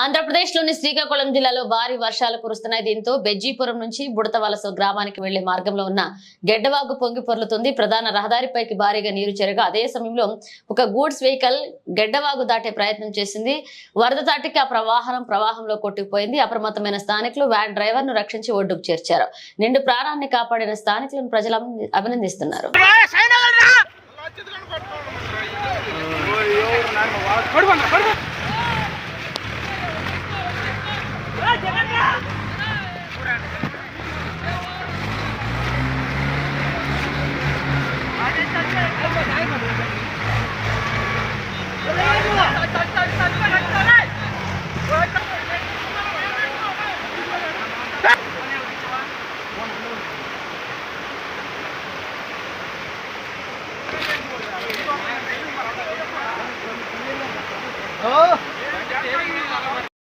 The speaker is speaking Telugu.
ఆంధ్రప్రదేశ్లోని శ్రీకాకుళం జిల్లాలో భారీ వర్షాలు కురుస్తున్నాయి. దీంతో బెజ్జీపురం నుంచి బుడతవలస గ్రామానికి వెళ్ళే మార్గంలో ఉన్న గెడ్డవాగు పొంగి పొర్లుతుంది. ప్రధాన రహదారిపైకి భారీగా నీరు చేరగా అదే సమయంలో ఒక గూడ్స్ వెహికల్ గెడ్డవాగు దాటే ప్రయత్నం చేసింది. వరద దాటికి ఆ ప్రవాహం ప్రవాహంలో కొట్టుకుపోయింది. అప్రమత్తమైన స్థానికులు వ్యాన్ డ్రైవర్ను రక్షించి ఒడ్డుకు చేర్చారు. నిండు ప్రాణాన్ని కాపాడిన స్థానికులను ప్రజలు అభినందిస్తున్నారు. పడుకోండి పడుకోండి Gracias.